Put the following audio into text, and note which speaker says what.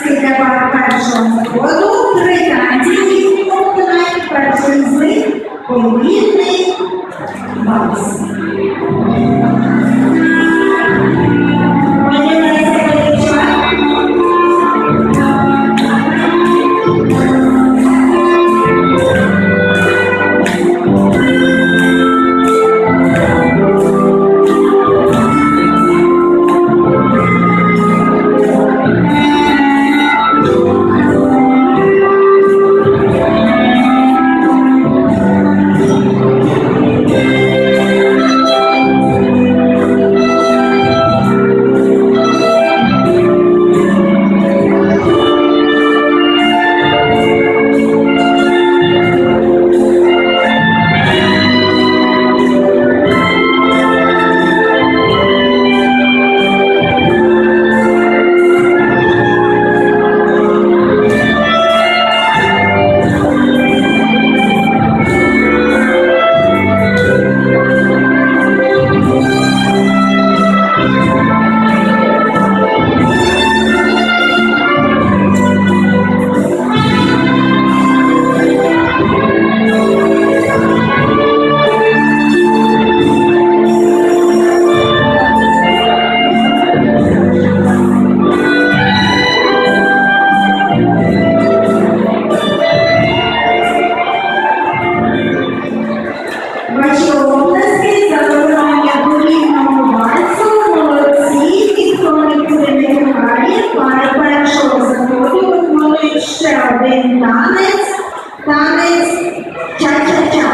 Speaker 1: оплески для першого згоду, Три танці, які виконають перший з них повільний вальс. in Danes. Danes, cha cha cha.